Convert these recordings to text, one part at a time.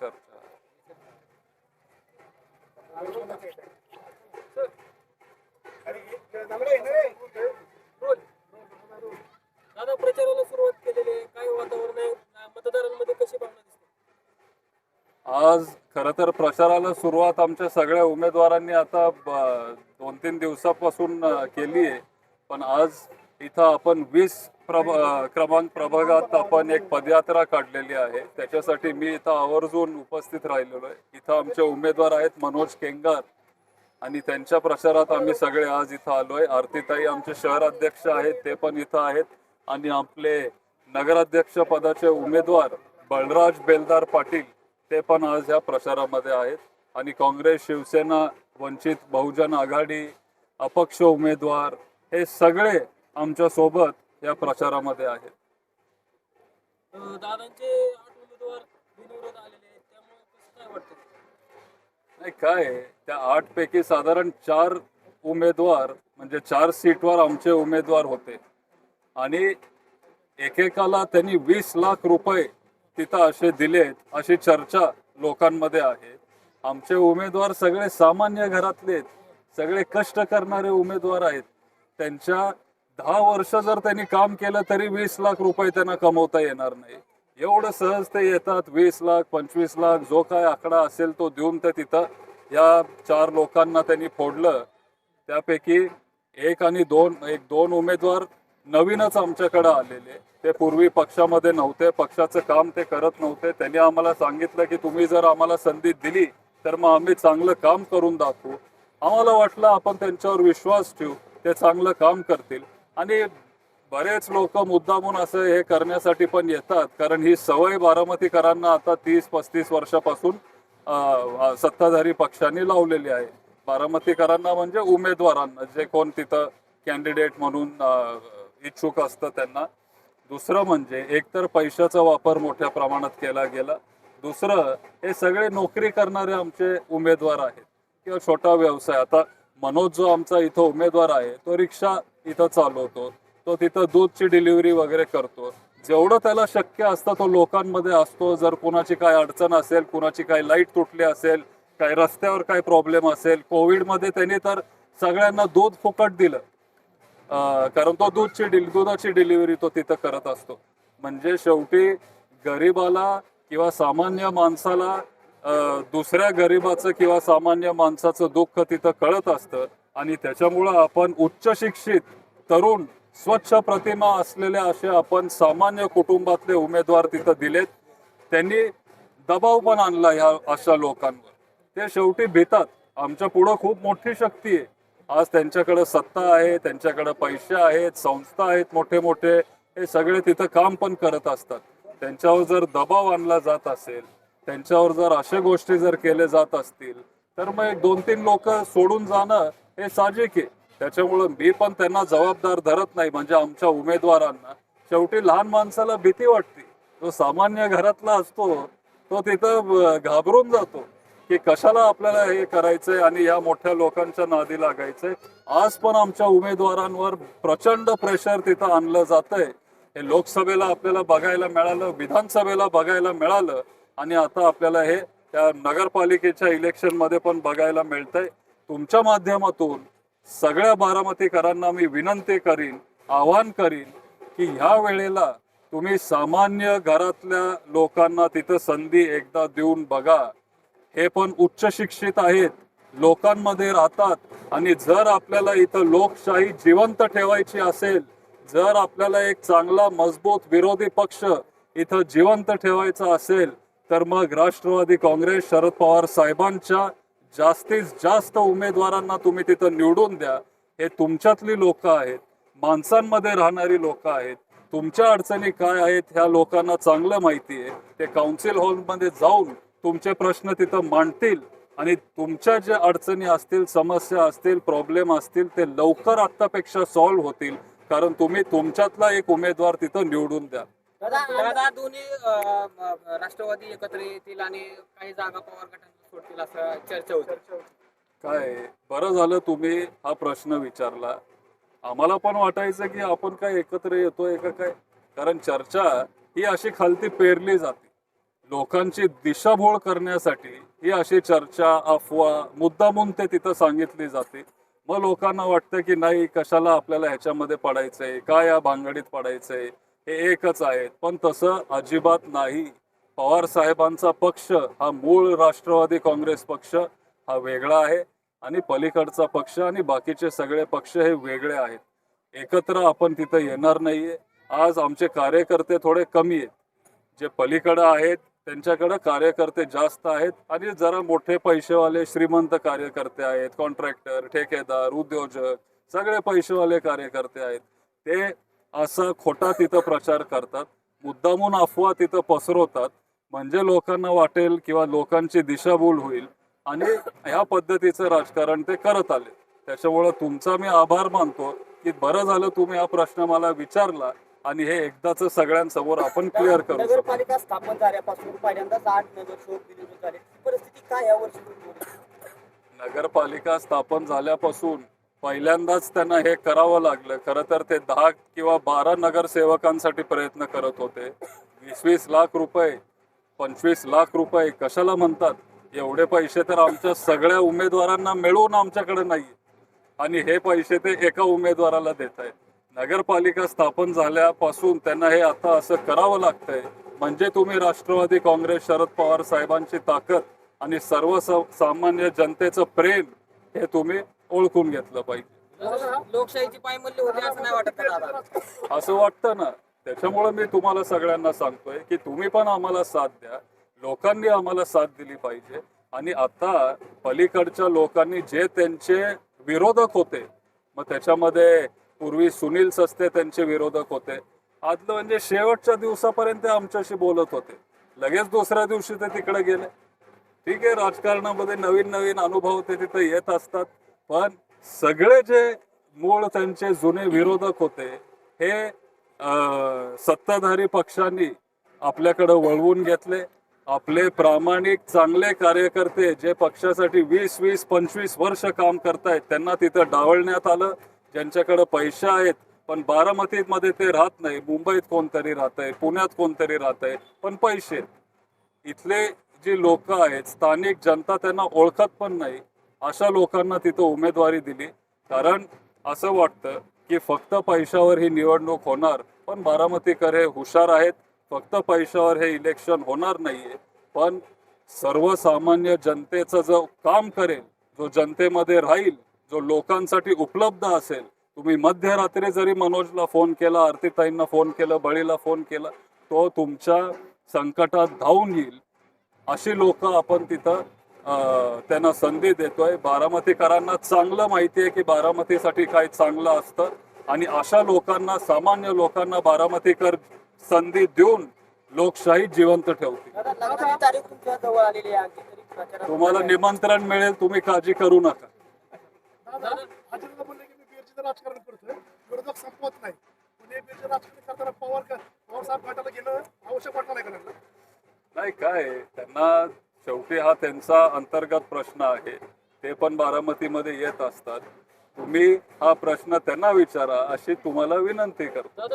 चर्चा दादा प्रचाराला सुरुवात केलेली आहे. काय वातावरण आहे? मतदारांमध्ये कशी भावना दिसते? आज खर तर प्रचाराला सुरुवात आमच्या सगळ्या उमेदवारांनी आता दोन तीन दिवसापासून केली आहे. पण आज इथं आपण वीस प्रभ क्रमांक प्रभागात आपण एक पदयात्रा काढलेली आहे. त्याच्यासाठी मी इथं आवर्जून उपस्थित राहिलेलो आहे. इथं आमचे उमेदवार आहेत मनोज केंगार. आणि त्यांच्या प्रचारात आम्ही सगळे आज इथं आलो आहे आरतीताई आमचे शहर अध्यक्ष आहेत ते पण इथं आहेत. आणि आपले नगराध्यक्ष पदाचे उमेदवार बळराज बेलदार पाटील ते पण आज या प्रचारामध्ये आहेत. आणि काँग्रेस शिवसेना वंचित बहुजन आघाडी अपक्ष उमेदवार हे सगळे आमच्यासोबत या प्रचारामध्ये आहेत अं, दादांचे आठ उमेदवार बिनविरोध आलेले आहेत. त्यामुळे कसं काय वाटतं नाही काय आहे, त्या आठ पैकी साधारण चार उमेदवार म्हणजे चार सीटवर आमचे उमेदवार होते. आणि एकेकाला त्यांनी वीस लाख रुपये तिथं असे दिलेत अशी चर्चा लोकांमध्ये आहे. आमचे उमेदवार सगळे सामान्य घरातले आहेत. सगळे कष्ट करणारे उमेदवार आहेत. त्यांच्या दहा वर्ष जर त्यांनी काम केलं तरी वीस लाख रुपये त्यांना कमवता येणार नाही. एवढं सहज ते येतात वीस लाख पंचवीस लाख जो काय आकडा असेल तो देऊन ते तिथं या चार लोकांना त्यांनी फोडलं. त्यापैकी एक आणि दोन एक दोन उमेदवार नवीनच आमच्याकडे आलेले. ते पूर्वी पक्षामध्ये नव्हते पक्षाचं काम ते करत नव्हते. त्यांनी आम्हाला सांगितलं की तुम्ही जर आम्हाला संधी दिली तर मग आम्ही चांगलं काम करून दाखवू. आम्हाला वाटलं आपण त्यांच्यावर विश्वास ठेवू ते चांगलं काम करतील. आणि बरेच लोक मुद्दामून असं हे करण्यासाठी पण येतात कारण ही सवय बारामतीकरांना आता तीस पस्तीस वर्षापासून सत्ताधारी पक्षांनी लावलेली आहे. बारामतीकरांना म्हणजे उमेदवारांना जे कोण तिथं कॅन्डिडेट म्हणून इच्छुक असतं त्यांना. दुसरं म्हणजे एकतर पैशाचा वापर मोठ्या प्रमाणात केला गेला. दुसरं हे सगळे नोकरी करणारे आमचे उमेदवार आहेत किंवा छोटा व्यवसाय. आता मनोज जो आमचा इथं उमेदवार आहे तो रिक्षा इथं चालवतो तो तिथं दूधची डिलिव्हरी वगैरे करतो. जेवढं त्याला शक्य असतं तो लोकांमध्ये असतो. जर कुणाची काय अडचण असेल कुणाची काय लाइट तुटली असेल काय रस्त्यावर काय प्रॉब्लेम असेल कोविडमध्ये त्यांनी तर सगळ्यांना दूध फुकट दिलं. कारण तो दूधची डिल दुधाची डिलिव्हरी तो तिथं करत असतो. म्हणजे शेवटी गरीबाला किंवा सामान्य माणसाला दुसऱ्या गरीबाचं किंवा सामान्य माणसाचं दुःख तिथं कळत असतं. आणि त्याच्यामुळं आपण उच्च शिक्षित तरुण स्वच्छ प्रतिमा असलेले असे आपण सामान्य कुटुंबातले उमेदवार तिथं दिलेत. त्यांनी दबाव पण आणला ह्या अशा लोकांवर. ते शेवटी भीतात. आमच्या पुढं खूप मोठी शक्ती आहे. आज त्यांच्याकडे सत्ता आहे त्यांच्याकडे पैसे आहेत संस्था आहेत मोठे मोठे. हे सगळे तिथं काम पण करत असतात. त्यांच्यावर जर दबाव आणला जात असेल त्यांच्यावर जर अशा गोष्टी जर केले जात असतील तर मग एक दोन तीन लोक सोडून जाणं हे साहजिक आहे. त्याच्यामुळं मी पण त्यांना जबाबदार धरत नाही म्हणजे आमच्या उमेदवारांना. शेवटी लहान माणसाला भीती वाटते. जो सामान्य घरातला असतो तो तिथं घाबरून जातो की कशाला आपल्याला हे करायचंय आणि या मोठ्या लोकांच्या नादी लागायचंय. आज पण आमच्या उमेदवारांवर प्रचंड प्रेशर तिथं आणलं जातंय. हे लोकसभेला आपल्याला बघायला मिळालं विधानसभेला बघायला मिळालं आणि आता आपल्याला हे त्या नगरपालिकेच्या इलेक्शनमध्ये पण बघायला मिळतंय. तुमच्या माध्यमातून सगळ्या बारामतीकरांना मी विनंती करीन आवाहन करीन की ह्या वेळेला तुम्ही सामान्य घरातल्या लोकांना तिथं संधी एकदा देऊन बघा. हे पण उच्च शिक्षित आहेत लोकांमध्ये राहतात आणि जर आपल्याला इथं लोकशाही जिवंत ठेवायची असेल जर आपल्याला एक चांगला मजबूत विरोधी पक्ष इथं जिवंत ठेवायचा असेल तर मग राष्ट्रवादी काँग्रेस शरद पवार साहेबांच्या जास्तीत जास्त उमेदवारांना तुम्ही तिथं निवडून द्या. हे तुमच्यातली लोक आहेत. माणसांमध्ये राहणारी लोक आहेत. तुमच्या अडचणी काय आहेत ह्या लोकांना चांगलं माहिती आहे. ते काउन्सिल हॉलमध्ये जाऊन तुमचे प्रश्न तिथं मांडतील आणि तुमच्या ज्या अडचणी असतील समस्या असतील प्रॉब्लेम असतील ते लवकर आत्तापेक्षा सॉल्व्ह होतील. कारण तुम्ही तुमच्यातला एक उमेदवार तिथं निवडून द्या. दादा दोन्ही राष्ट्रवादी एकत्र येतील आणि काही जागा पवार गटांना सोडतील असं चर्चा होती. काय बरं झालं तुम्ही हा प्रश्न विचारला. आम्हाला पण वाटायचं की आपण काय एकत्र येतोय का काय? कारण चर्चा ही अशी खालती पेरली जाते. लोकांची दिशाभूल करण्यासाठी ही अशी चर्चा अफवा मुद्दामून ते तिथं सांगितली जाते. मग लोकांना वाटतं की नाही कशाला आपल्याला ह्याच्यामध्ये पडायचंय? का या भांगडीत पडायचंय? हे एकच आहेत पण तसं अजिबात नाही. पवार साहेबांचा पक्ष हा मूळ राष्ट्रवादी काँग्रेस पक्ष हा वेगळा आहे आणि पलीकडचा पक्ष आणि बाकीचे सगळे पक्ष हे वेगळे आहेत. एकत्र आपण तिथं येणार नाहीये. आज आमचे कार्यकर्ते थोडे कमी आहेत. जे पलीकडं आहेत त्यांच्याकडे कार्यकर्ते जास्त आहेत आणि जरा मोठे पैसेवाले श्रीमंत कार्यकर्ते आहेत कॉन्ट्रॅक्टर ठेकेदार उद्योजक सगळे पैसेवाले कार्यकर्ते आहेत. ते असा खोटा तिथं प्रचार करतात मुद्दामून अफवा तिथं पसरवतात. म्हणजे लोकांना वाटेल किंवा लोकांची दिशाभूल होईल. आणि ह्या पद्धतीचं राजकारण ते करत आले. त्याच्यामुळं तुमचा मी आभार मानतो की बरं झालं तुम्ही हा प्रश्न मला विचारला आणि हे एकदाच सगळ्यांसमोर आपण क्लिअर करू नगरपालिका स्थापन झाल्यापासून पहिल्यांदाच आठ नगरसेवक परिस्थिती काय? नगरपालिका स्थापन झाल्यापासून पहिल्यांदाच त्यांना हे करावं लागलं. खरं तर ते दहा किंवा बारा नगरसेवकांसाठी प्रयत्न करत होते. वीस वीस लाख रुपये पंचवीस लाख रुपये कशाला म्हणतात? एवढे पैसे तर आमच्या सगळ्या उमेदवारांना मिळून आमच्याकडे नाही आणि हे पैसे ते एका उमेदवाराला देत आहेत नगरपालिका स्थापन झाल्यापासून त्यांना हे आता असं करावं लागतंय. म्हणजे तुम्ही राष्ट्रवादी काँग्रेस शरद पवार साहेबांची ताकद आणि सर्व सामान्य जनतेचं प्रेम हे तुम्ही ओळखून घेतलं पाहिजे. लोकशाहीची पायमल्ली होते असं नाही वाटत का दादा? असं वाटतं ना. त्याच्यामुळे मी तुम्हाला सगळ्यांना सांगतोय की तुम्ही पण आम्हाला साथ द्या. लोकांनी आम्हाला साथ दिली पाहिजे. आणि आता पलीकडच्या लोकांनी जे त्यांचे विरोधक होते मग त्याच्यामध्ये पूर्वी सुनील सस्ते त्यांचे विरोधक होते. आदलं म्हणजे शेवटच्या दिवसापर्यंत आमच्याशी बोलत होते. लगेच दुसऱ्या दिवशी ते तिकडे गेले. ठीक आहे राजकारणामध्ये नवीन नवीन अनुभव ते तिथे येत असतात. पण सगळे जे मूळ त्यांचे जुने विरोधक होते हे सत्ताधारी पक्षांनी आपल्याकडे वळवून घेतले. आपले प्रामाणिक चांगले कार्यकर्ते जे पक्षासाठी वीस वीस पंचवीस वर्ष काम करतायत त्यांना तिथं डावळण्यात आलं. ज्यांच्याकडे पैसे आहेत पण बारामतीमध्ये ते राहत नाही. मुंबईत कोणतरी राहत आहे पुण्यात कोणतरी राहत आहे पण पैसे. इथले जी लोक आहेत स्थानिक जनता त्यांना ओळखत पण नाही. अशा लोकांना तिथं उमेदवारी दिली. कारण असं वाटतं की फक्त पैशावर ही निवडणूक होणार पण बारामतीकर हे हुशार आहेत. फक्त पैशावर हे इलेक्शन होणार नाहीये. पण सर्वसामान्य जनतेचं जो काम करेल जो जनतेमध्ये राहील जो लोकांसाठी उपलब्ध असेल तुम्ही मध्यरात्री जरी मनोजला फोन केला आरतीताईंना फोन केलं बळीला फोन केला तो तुमच्या संकटात धावून येईल. अशी लोक आपण तिथं त्यांना संधी देतोय. बारामतीकरांना चांगलं माहिती आहे की बारामतीसाठी काय चांगलं असतं. आणि अशा लोकांना सामान्य लोकांना बारामतीकर संधी देऊन लोकशाही जिवंत प्रचारात तुम्हाला निमंत्रण मिळेल तुम्ही काळजी करू नका. नाही. हे काय त्यांना शेवटी हा त्यांचा अंतर्गत प्रश्न आहे. ते पण बारामतीमध्ये येत असतात. तुम्ही हा प्रश्न त्यांना विचारा अशी तुम्हाला विनंती करतो.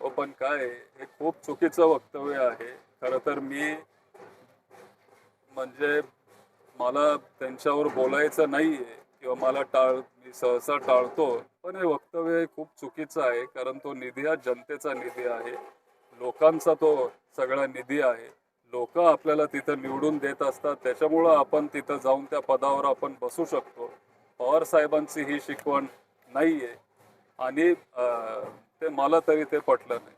हो पण काय आहे, हे खूप चुकीचं वक्तव्य आहे. खरं तर मी म्हणजे मला त्यांच्यावर बोलायचं नाहीये. किंवा मला टाळ मी सहसा टाळतो पण हे वक्तव्य खूप चुकीचं आहे कारण तो निधी हा जनतेचा निधी आहे. लोकांचा तो सगळा निधी आहे. लोक आपल्याला तिथं निवडून देत असतात त्याच्यामुळं आपण तिथं जाऊन त्या पदावर आपण बसू शकतो. पवार साहेबांची ही शिकवण नाहीये. आणि ते मला तरी ते पटलं नाही.